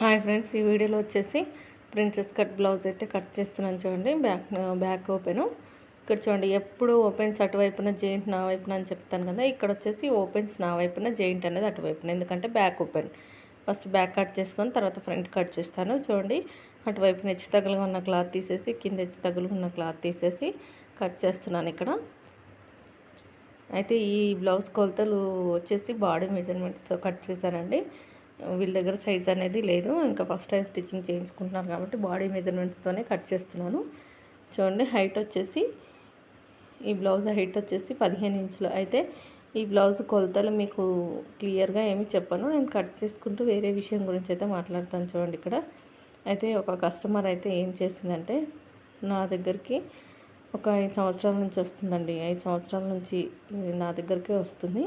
Hi friends ఈ వీడియోలో వచ్చేసి ప్రిన్సెస్ కట్ బ్లౌజ్ అయితే కట్ చేస్తున్నాను చూడండి. Back back open. ఇక్కడ చూడండి ఎప్పుడు ఓపెన్స్ అటువైపున జెయింట్ నా వైపున అని చెప్తాను కదా. ఇక్కడ వచ్చేసి ఓపెన్స్ నా వైపున జెయింట్ అనేది అటువైపున. ఎందుకంటే back open. First back cut చేసుకొని తర్వాత ఫ్రంట్ కట్ చేస్తాను చూడండి. అటువైపున హెచ్చు తగులుగా ఉన్న క్లాత్ తీసేసి కింద హెచ్చు తగులుగా ఉన్న క్లాత్ తీసేసి కట్ చేస్తున్నాను ఇక్కడ. అయితే ఈ బ్లౌజ్ కొలతలు వచ్చేసి బాడీ మెజర్మెంట్స్తో కట్ చేశానండి. వీళ్ళ దగ్గర సైజ్ అనేది లేదు. ఇంకా ఫస్ట్ టైం స్టిచ్చింగ్ చేయించుకుంటున్నాను కాబట్టి బాడీ మెజర్మెంట్స్తోనే కట్ చేస్తున్నాను. చూడండి హైట్ వచ్చేసి ఈ బ్లౌజ్ హైట్ వచ్చేసి పదిహేను ఇంచులు. అయితే ఈ బ్లౌజ్ కొలతలు మీకు క్లియర్గా ఏమి చెప్పను. నేను కట్ చేసుకుంటూ వేరే విషయం గురించి అయితే మాట్లాడతాను చూడండి ఇక్కడ. అయితే ఒక కస్టమర్ అయితే ఏం చేసిందంటే నా దగ్గరికి ఒక ఐదు సంవత్సరాల నుంచి వస్తుందండి. ఐదు సంవత్సరాల నుంచి నా దగ్గరికే వస్తుంది.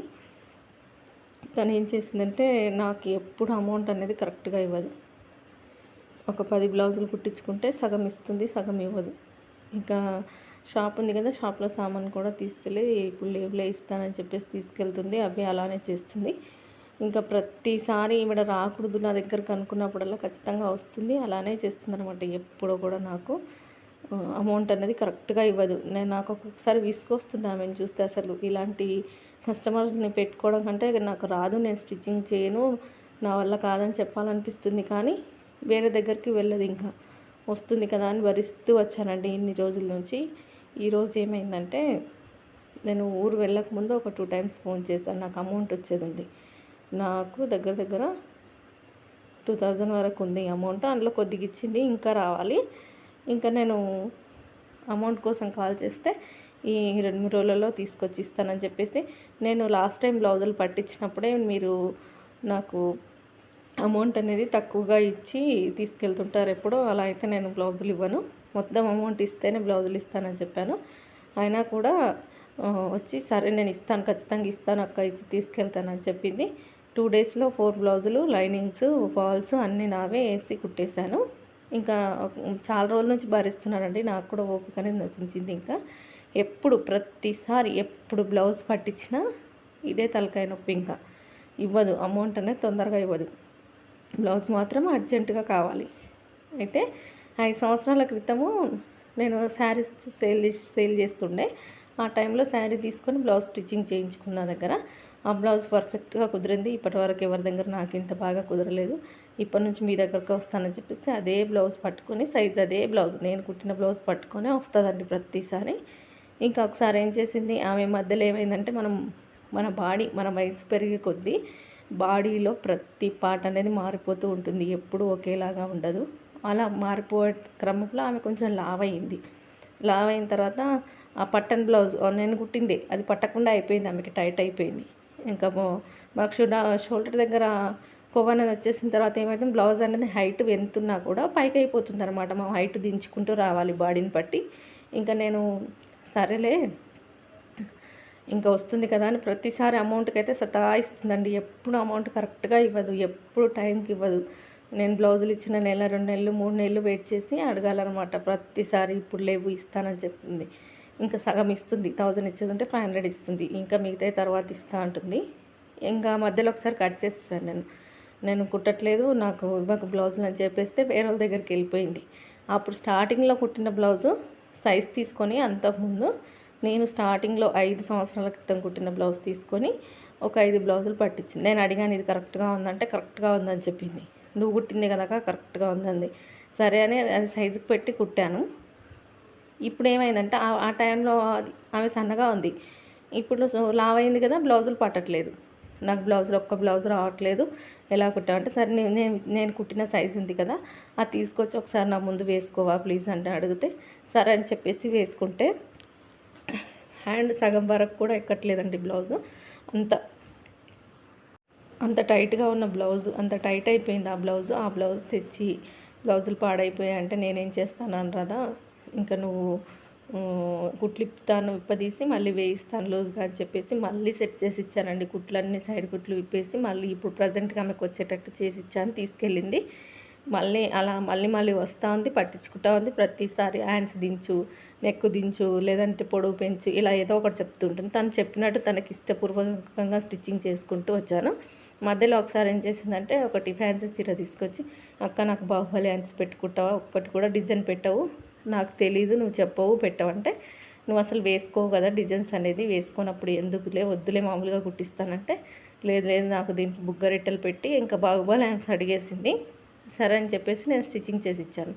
తను ఏం చేసిందంటే నాకు ఎప్పుడు అమౌంట్ అనేది కరెక్ట్గా ఇవ్వదు. ఒక పది బ్లౌజులు కుట్టించుకుంటే సగం ఇస్తుంది సగం ఇవ్వదు. ఇంకా షాప్ ఉంది కదా షాప్లో సామాన్ కూడా తీసుకెళ్ళి ఇప్పుడు లేబులే ఇస్తానని చెప్పేసి తీసుకెళ్తుంది. అవి అలానే చేస్తుంది. ఇంకా ప్రతిసారి ఈవిడ రాకూడదు నా దగ్గరకు అనుకున్నప్పుడల్లా ఖచ్చితంగా వస్తుంది. అలానే చేస్తుంది అనమాట ఎప్పుడో కూడా నాకు. అమౌంట్ అనేది కరెక్ట్గా ఇవ్వదు. నేను నాకు ఒక్కొక్కసారి విసుకొస్తుంది ఆమెను చూస్తే అసలు. ఇలాంటి కస్టమర్ని పెట్టుకోవడం కంటే నాకు రాదు నేను స్టిచ్చింగ్ చేయను నా వల్ల కాదని చెప్పాలనిపిస్తుంది కానీ వేరే దగ్గరికి వెళ్ళదు ఇంకా. వస్తుంది కదా అని భరిస్తూ వచ్చానండి ఇన్ని రోజుల నుంచి. ఈరోజు ఏమైందంటే నేను ఊరు వెళ్ళకముందు ఒక టూ టైమ్స్ ఫోన్ చేశాను. నాకు అమౌంట్ వచ్చేది ఉంది నాకు దగ్గర దగ్గర టూ థౌజండ్ వరకు ఉంది అమౌంట్ అందులో కొద్దిగా ఇచ్చింది ఇంకా రావాలి. ఇంకా నేను అమౌంట్ కోసం కాల్ చేస్తే ఈ రెండు మూడు రోజులలో తీసుకొచ్చి ఇస్తానని చెప్పేసి నేను లాస్ట్ టైం బ్లౌజులు పట్టించినప్పుడే మీరు నాకు అమౌంట్ అనేది తక్కువగా ఇచ్చి తీసుకెళ్తుంటారు ఎప్పుడో అలా అయితే నేను బ్లౌజులు ఇవ్వను. మొత్తం అమౌంట్ ఇస్తేనే బ్లౌజులు ఇస్తానని చెప్పాను. అయినా కూడా వచ్చి సరే నేను ఇస్తాను ఖచ్చితంగా ఇస్తాను అక్క ఇచ్చి తీసుకెళ్తానని చెప్పింది. టూ డేస్లో ఫోర్ బ్లౌజులు లైనింగ్స్ ఫాల్స్ అన్నీ నావే వేసి కుట్టేశాను. ఇంకా చాలా రోజుల నుంచి భరిస్తున్నానండి నాకు కూడా ఓపిక నశించింది ఇంకా. ఎప్పుడు ప్రతిసారి ఎప్పుడు బ్లౌజ్ పట్టించినా ఇదే తలకాయ నొప్పి ఇంకా. ఇవ్వదు అమౌంట్ అనేది తొందరగా ఇవ్వదు. బ్లౌజ్ మాత్రం అర్జెంటుగా కావాలి. అయితే ఐదు సంవత్సరాల క్రితము నేను శారీస్ సేల్ సేల్ చేస్తుండే. ఆ టైంలో శారీ తీసుకొని బ్లౌజ్ స్టిచ్చింగ్ చేయించుకున్న దగ్గర ఆ బ్లౌజ్ పర్ఫెక్ట్గా కుదిరింది. ఇప్పటివరకు ఎవరి దగ్గర నాకు ఇంత బాగా కుదరలేదు. ఇప్పటి నుంచి మీ దగ్గరకు వస్తానని చెప్పేసి అదే బ్లౌజ్ పట్టుకొని సైజ్ అదే బ్లౌజ్. నేను కుట్టిన బ్లౌజ్ పట్టుకొని వస్తుందండి ప్రతిసారి. ఇంకా ఒకసారి ఏం చేసింది? ఆమె మధ్యలో ఏమైందంటే మనం మన బాడీ మన వయసు పెరిగే కొద్దీ బాడీలో ప్రతి పార్ట్ అనేది మారిపోతూ ఉంటుంది. ఎప్పుడు ఒకేలాగా ఉండదు. అలా మారిపోయే క్రమంలో ఆమె కొంచెం లావ్ అయింది లావ్ అయిన తర్వాత ఆ పట్టన్ బ్లౌజ్ నేను కుట్టింది అది పట్టకుండా అయిపోయింది. ఆమెకి టైట్ అయిపోయింది. ఇంకా మనకు షోల్డర్ దగ్గర కొవ్వ అనేది వచ్చేసిన తర్వాత ఏమైతే బ్లౌజ్ అనేది హైట్ వెంతున్నా కూడా పైకి అయిపోతుంది అనమాట మా హైట్ దించుకుంటూ రావాలి బాడీని బట్టి. ఇంకా నేను సరేలే ఇంకా వస్తుంది కదా అని ప్రతిసారి అమౌంట్కి అయితే సతాయిస్తుందండి. ఎప్పుడు అమౌంట్ కరెక్ట్గా ఇవ్వదు ఎప్పుడు టైంకి ఇవ్వదు. నేను బ్లౌజులు ఇచ్చిన నెల రెండు నెలలు మూడు నెలలు వెయిట్ చేసి అడగాలన్నమాట. ప్రతిసారి ఇప్పుడు లేవు ఇస్తానని చెప్తుంది ఇంకా సగం ఇస్తుంది థౌజండ్ ఇచ్చేది ఉంటే ఫైవ్ హండ్రెడ్ ఇస్తుంది. ఇంకా మిగతా తర్వాత ఇస్తా ఉంటుంది ఇంకా మధ్యలో ఒకసారి కట్ చేసేసాను నేను. నేను కుట్టట్లేదు నాకు ఇవ్వక బ్లౌజులు అని చెప్పేస్తే వేరే వాళ్ళ దగ్గరికి వెళ్ళిపోయింది. అప్పుడు స్టార్టింగ్లో కుట్టిన బ్లౌజు సైజ్ తీసుకొని అంతకుముందు నేను స్టార్టింగ్లో ఐదు సంవత్సరాల క్రితం కుట్టిన బ్లౌజ్ తీసుకొని ఒక ఐదు బ్లౌజులు పట్టించింది. నేను అడిగాను ఇది కరెక్ట్గా ఉందంటే కరెక్ట్గా ఉందని చెప్పింది. నువ్వు కుట్టింది కనుక కరెక్ట్గా ఉందండి సరే అని అది సైజుకి పెట్టి కుట్టాను. ఇప్పుడు ఏమైందంటే ఆ టైంలో ఆమె సన్నగా ఉంది. ఇప్పుడు లావ్ అయింది కదా బ్లౌజులు పట్టట్లేదు. నాకు బ్లౌజులు ఒక్క బ్లౌజ్ రావట్లేదు. ఎలా కుట్టామంటే సరే నేను నేను కుట్టిన సైజు ఉంది కదా అది తీసుకొచ్చి ఒకసారి నా ముందు వేసుకోవా ప్లీజ్ అంటే అడిగితే సరే అని చెప్పేసి వేసుకుంటే హ్యాండ్ సగం వరకు కూడా ఎక్కట్లేదండి బ్లౌజు. అంత అంత టైట్గా ఉన్న బ్లౌజ్ అంత టైట్ అయిపోయింది ఆ బ్లౌజ్. ఆ బ్లౌజ్ తెచ్చి బ్లౌజులు పాడైపోయాయి అంటే నేనేం చేస్తాను అనరాదా? ఇంకా నువ్వు కుట్లిప్పుతాను విప్పదీసి మళ్ళీ వేయిస్తాను లూజ్గా అని చెప్పేసి మళ్ళీ సెట్ చేసి ఇచ్చానండి. కుట్లన్నీ సైడ్ కుట్లు విప్పేసి మళ్ళీ ఇప్పుడు ప్రజెంట్గా ఆమెకు వచ్చేటట్టు చేసి ఇచ్చాను తీసుకెళ్ళింది. మళ్ళీ అలా మళ్ళీ మళ్ళీ వస్తూ ఉంది పట్టించుకుంటా ఉంది. ప్రతిసారి హ్యాండ్స్ దించు నెక్కు దించు లేదంటే పొడవు పెంచు ఇలా ఏదో ఒకటి చెప్తుంటుంది తను చెప్పినట్టు తనకి ఇష్టపూర్వకంగా స్టిచ్చింగ్ చేసుకుంటూ వచ్చాను. మధ్యలో ఒకసారి ఏం చేసిందంటే ఒకటి ఫ్యాన్సీ చీర తీసుకొచ్చి అక్క నాకు బాహుబలి హ్యాండ్స్ పెట్టుకుంటావా? ఒక్కటి కూడా డిజైన్ పెట్టవు. నాకు తెలీదు నువ్వు చెప్పవు పెట్టవంటే నువ్వు అసలు వేసుకోవు కదా డిజైన్స్ అనేది వేసుకున్నప్పుడు ఎందుకులే వద్దులే మామూలుగా కుట్టిస్తానంటే లేదు లేదు నాకు దీనికి బుగ్గరెట్టెలు పెట్టి ఇంకా బాహుబలి హ్యాండ్స్ అడిగేసింది. సరే అని చెప్పేసి నేను స్టిచ్చింగ్ చేసి ఇచ్చాను.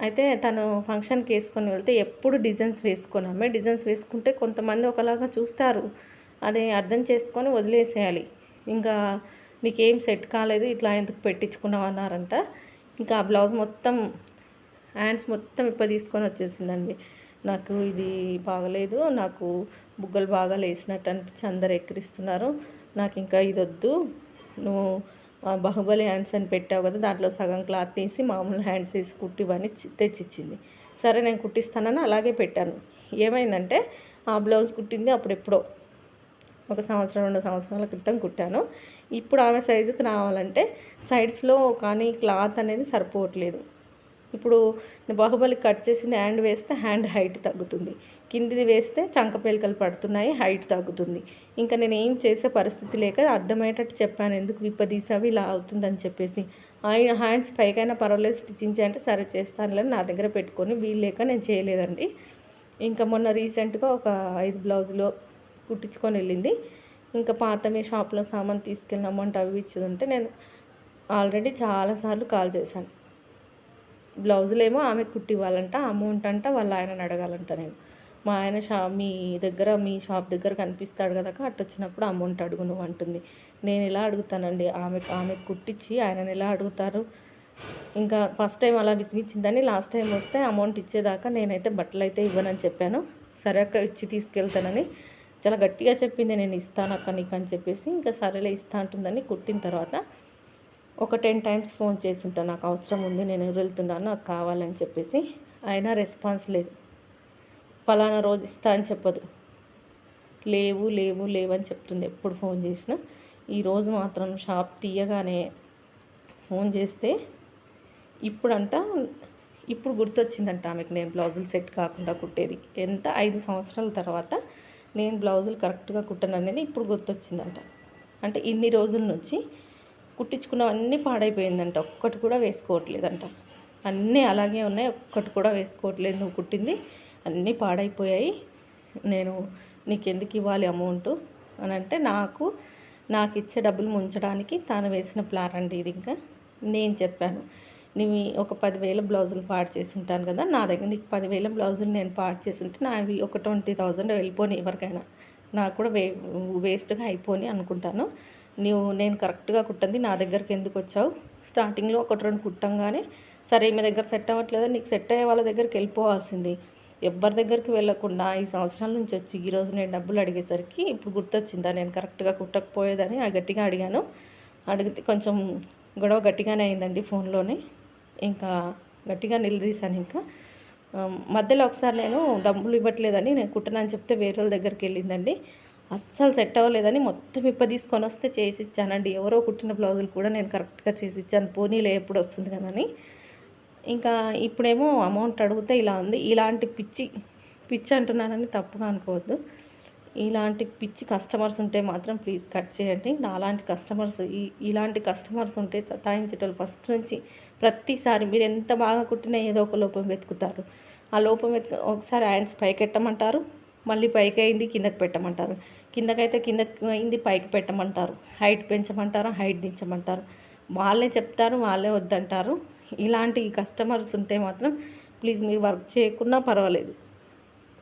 అయితే తను ఫంక్షన్కి వేసుకొని వెళ్తే ఎప్పుడు డిజైన్స్ వేసుకున్నామే డిజైన్స్ వేసుకుంటే కొంతమంది ఒకలాగా చూస్తారు. అది అర్థం చేసుకొని వదిలేసేయాలి. ఇంకా నీకేం సెట్ కాలేదు ఇట్లా ఎందుకు పెట్టించుకున్నావు అన్నారంట. ఇంకా ఆ బ్లౌజ్ మొత్తం హ్యాండ్స్ మొత్తం ఇప్ప తీసుకొని వచ్చేసిందండి. నాకు ఇది బాగలేదు నాకు బుగ్గలు బాగా లేసినట్టు అనిపించి అందరు ఎక్కిరిస్తున్నారు. నాకు ఇంకా ఇది వద్దు నువ్వు బాహుబలి హ్యాండ్స్ అని పెట్టావు కదా దాంట్లో సగం క్లాత్ తీసి మామూలు హ్యాండ్స్ వేసి కుట్టివని తెచ్చిచ్చింది. సరే నేను కుట్టిస్తానని అలాగే పెట్టాను. ఏమైందంటే ఆ బ్లౌజ్ కుట్టింది అప్పుడెప్పుడో ఒక సంవత్సరం రెండు సంవత్సరాల క్రితం కుట్టాను. ఇప్పుడు ఆమె సైజుకి రావాలంటే సైడ్స్లో కానీ క్లాత్ అనేది సరిపోవట్లేదు. ఇప్పుడు బాహుబలి కట్ చేసింది హ్యాండ్ వేస్తే హ్యాండ్ హైట్ తగ్గుతుంది. కిందిది వేస్తే చంక పేలికలు పడుతున్నాయి హైట్ తగ్గుతుంది. ఇంకా నేను ఏం చేసే పరిస్థితి లేక అర్థమయ్యేటట్టు చెప్పాను. ఎందుకు విప్పదీసావి? ఇలా అవుతుందని చెప్పేసి. ఆయన హ్యాండ్స్ పైకైనా పర్వాలేదు స్టిచ్చింగ్ చేయంటే సరే చేస్తానులే నా దగ్గర పెట్టుకొని వీలు లేక నేను చేయలేదండి. ఇంకా మొన్న రీసెంట్గా ఒక ఐదు బ్లౌజులు కుట్టించుకొని వెళ్ళింది. ఇంకా పాతమే షాప్లో సామాన్ తీసుకెళ్ళిన అమౌంట్ అవి ఇచ్చేది ఉంటే నేను ఆల్రెడీ చాలాసార్లు కాల్ చేశాను. బ్లౌజులేమో ఆమె కుట్టి ఇవ్వాలంట అమౌంట్ అంట వాళ్ళ ఆయనని అడగాలంట నేను. మా ఆయన షా మీ దగ్గర మీ షాప్ దగ్గర కనిపిస్తాడు కదా అటు వచ్చినప్పుడు అమౌంట్ అడుగు నువ్వు అంటుంది. నేను ఎలా అడుగుతానండి? ఆమె ఆమె కుట్టించి ఆయనని ఎలా అడుగుతారు? ఇంకా ఫస్ట్ టైం అలా విసిగించిందని లాస్ట్ టైం వస్తే అమౌంట్ ఇచ్చేదాకా నేనైతే బట్టలు అయితే ఇవ్వనని చెప్పాను. సరే అక్క ఇచ్చి తీసుకెళ్తానని. చాలా గట్టిగా చెప్పింది నేను ఇస్తాను అక్క నీకు అని చెప్పేసి ఇంకా సరేలే ఇస్తా అంటుందని కుట్టిన తర్వాత ఒక టెన్ టైమ్స్ ఫోన్ చేసింటా నాకు అవసరం ఉంది నేను వెళ్తున్నాను నాకు కావాలని చెప్పేసి. అయినా రెస్పాన్స్ లేదు. ఫలానా రోజు ఇస్తా అని చెప్పదు. లేవు లేవు లేవని చెప్తుంది. ఎప్పుడు ఫోన్ చేసినా. ఈరోజు మాత్రం షాప్ తీయగానే ఫోన్ చేస్తే ఇప్పుడంట ఇప్పుడు గుర్తొచ్చిందంట ఆమెకు నేను బ్లౌజులు సెట్ కాకుండా కుట్టేది. ఎంత? ఐదు సంవత్సరాల తర్వాత నేను బ్లౌజులు కరెక్ట్గా కుట్టను అనేది ఇప్పుడు గుర్తొచ్చిందంట. అంటే ఇన్ని రోజుల నుంచి కుట్టించుకున్నవన్నీ పాడైపోయిందంట. ఒక్కటి కూడా వేసుకోవట్లేదంట. అన్నీ అలాగే ఉన్నాయి. ఒక్కటి కూడా వేసుకోవట్లేదు. నువ్వు కుట్టింది అన్నీ పాడైపోయాయి. నేను నీకు ఎందుకు ఇవ్వాలి అమౌంట్? అని అంటే నాకు నాకు ఇచ్చే డబ్బులు ముంచడానికి తాను వేసిన ప్లాన్ అండి ఇది ఇంకా. నేను చెప్పాను. నీవి ఒక పదివేల బ్లౌజులు పాడు చేసి ఉంటాను కదా. నా దగ్గర నీకు పదివేల బ్లౌజులు నేను పాడు చేసి ఉంటే నావి ఒక ట్వంటీ థౌజండ్ వెళ్ళిపోని ఎవరికైనా. నాకు కూడా వే వేస్ట్గా అయిపోని అనుకుంటాను. నువ్వు నేను కరెక్ట్గా కుట్టింది నా దగ్గరికి ఎందుకు వచ్చావు? స్టార్టింగ్లో ఒకటి రెండు కుట్టంగానే సరే మీ దగ్గర సెట్ అవ్వట్లేదా నీకు సెట్ అయ్యే వాళ్ళ దగ్గరికి వెళ్ళిపోవాల్సింది. ఎవరి దగ్గరికి వెళ్ళకుండా ఈ సంవత్సరాల నుంచి వచ్చి ఈరోజు నేను డబ్బులు అడిగేసరికి ఇప్పుడు గుర్తొచ్చిందా? నేను కరెక్ట్గా కుట్టకపోయేదని గట్టిగా అడిగాను. అడిగితే కొంచెం గొడవ గట్టిగానే అయిందండి ఫోన్లోనే. ఇంకా గట్టిగా నిలదీశాను ఇంకా. మధ్యలో ఒకసారి నేను డబ్బులు ఇవ్వట్లేదని నేను కుట్టనని చెప్తే వేరే వాళ్ళ దగ్గరికి వెళ్ళిందండి. అస్సలు సెట్ అవ్వలేదని మొత్తం ఇప్ప తీసుకొని వస్తే చేసి ఇచ్చానండి ఎవరో కుట్టిన బ్లౌజులు కూడా నేను కరెక్ట్గా చేసి ఇచ్చాను పోనీలే ఎప్పుడు వస్తుంది కదని ఇంకా ఇప్పుడేమో అమౌంట్ అడిగితే ఇలా ఉంది. ఇలాంటి పిచ్చి పిచ్చి అంటున్నానని తప్పుగా అనుకోవద్దు. ఇలాంటి పిచ్చి కస్టమర్స్ ఉంటే మాత్రం ప్లీజ్ కట్ చేయండి. నాలాంటి కస్టమర్స్ ఈ ఇలాంటి కస్టమర్స్ ఉంటే సతాయించేటోళ్ళు ఫస్ట్ నుంచి ప్రతిసారి మీరు ఎంత బాగా కుట్టినా ఏదో ఒక లోపం వెతుకుతారు. ఆ లోపం వెతుకు ఒకసారి హ్యాండ్స్ పైకెట్టమంటారు. మళ్ళీ పైకి అయింది కిందకి పెట్టమంటారు. కిందకైతే కిందకి అయింది పైకి పెట్టమంటారు. హైట్ పెంచమంటారు హైట్ దించమంటారు. వాళ్ళే చెప్తారు వాళ్ళే వద్దంటారు. ఇలాంటి కస్టమర్స్ ఉంటే మాత్రం ప్లీజ్ మీరు వర్క్ చేయకున్నా పర్వాలేదు.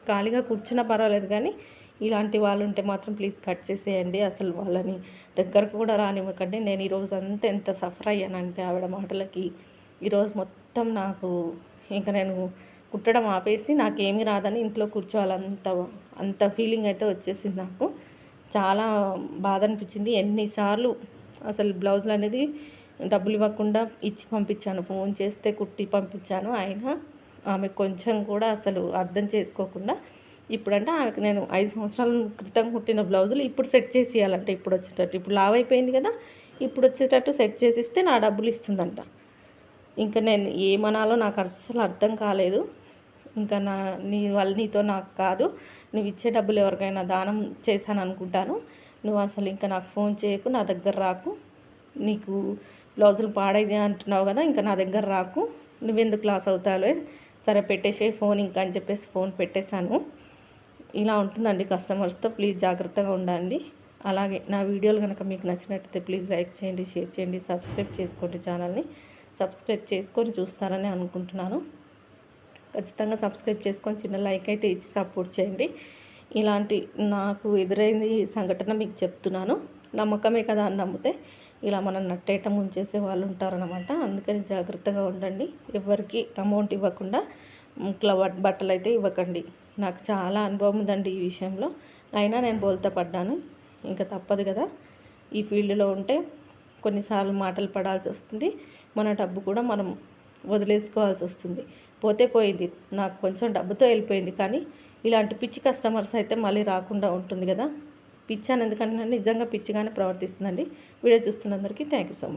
ఖాళీగా కూర్చున్నా పర్వాలేదు కానీ ఇలాంటి వాళ్ళు ఉంటే మాత్రం ప్లీజ్ కట్ చేసేయండి. అసలు వాళ్ళని దగ్గరకు కూడా రానివ్వకండి. నేను ఈరోజు అంతా ఎంత సఫర్ అయ్యానంటే ఆవిడ మాటలకి. ఈరోజు మొత్తం నాకు ఇంకా నేను కుట్టడం ఆపేసి నాకేమి రాదని ఇంట్లో కూర్చోవాలంత అంత ఫీలింగ్ అయితే వచ్చేసింది నాకు. చాలా బాధ అనిపించింది ఎన్నిసార్లు అసలు బ్లౌజులు అనేది డబ్బులు ఇవ్వకుండా ఇచ్చి పంపించాను. ఫోన్ చేస్తే కుట్టి పంపించాను. అయినా ఆమె కొంచెం కూడా అసలు అర్థం చేసుకోకుండా ఇప్పుడంటే ఆమెకు నేను ఐదు సంవత్సరాల క్రితం కుట్టిన బ్లౌజులు ఇప్పుడు సెట్ చేసి ఇవ్వాలంటే ఇప్పుడు వచ్చేటట్టు ఇప్పుడు లావ్ అయిపోయింది కదా. ఇప్పుడు వచ్చేటట్టు సెట్ చేసి ఇస్తే నా డబ్బులు ఇస్తుందంట. ఇంకా నేను ఏమనాలో నాకు అస్సలు అర్థం కాలేదు. ఇంకా నా నీ వల్ల నీతో నాకు కాదు. నువ్వు ఇచ్చే డబ్బులు ఎవరికైనా దానం చేశాను అనుకుంటాను. నువ్వు అసలు ఇంకా నాకు ఫోన్ చేయకు నా దగ్గర రాకు. నీకు బ్లౌజులు పాడైంది అంటున్నావు కదా ఇంకా నా దగ్గర రాకు. నువ్వెందుకు లాస్ అవుతావులే సరే పెట్టేసే ఫోన్ ఇంకా అని చెప్పేసి ఫోన్ పెట్టేశాను. ఇలా ఉంటుందండి కస్టమర్స్తో ప్లీజ్ జాగ్రత్తగా ఉండండి. అలాగే నా వీడియోలు కనుక మీకు నచ్చినట్టయితే ప్లీజ్ లైక్ చేయండి షేర్ చేయండి సబ్స్క్రైబ్ చేసుకోండి ఛానల్ని. సబ్స్క్రైబ్ చేసుకొని చూస్తారని అనుకుంటున్నాను. ఖచ్చితంగా సబ్స్క్రైబ్ చేసుకొని చిన్న లైక్ అయితే ఇచ్చి సపోర్ట్ చేయండి. ఇలాంటి నాకు ఎదురైంది సంఘటన మీకు చెప్తున్నాను. నమ్మకమే కదా అని నమ్మితే ఇలా మనం నట్టేయటం ఉంచేసే వాళ్ళు ఉంటారనమాట అందుకని జాగ్రత్తగా ఉండండి. ఎవరికి అమౌంట్ ఇవ్వకుండా ఇట్లా బట్టలు అయితే ఇవ్వకండి. నాకు చాలా అనుభవం ఉందండి ఈ విషయంలో. అయినా నేను బోల్తా పడ్డాను. ఇంకా తప్పదు కదా. ఈ ఫీల్డ్లో ఉంటే కొన్నిసార్లు మాటలు పడాల్సి వస్తుంది. మన డబ్బు కూడా మనం వదిలేసుకోవాల్సి వస్తుంది పోతే పోయింది. నాకు కొంచెం డబ్బుతో వెళ్ళిపోయింది కానీ ఇలాంటి పిచ్చి కస్టమర్స్ అయితే మళ్ళీ రాకుండా ఉంటుంది కదా. పిచ్చి అని ఎందుకంటే నిజంగా పిచ్చిగానే ప్రవర్తిస్తుందండి. వీడియో చూస్తున్నందరికీ థ్యాంక్ యూ సో మచ్.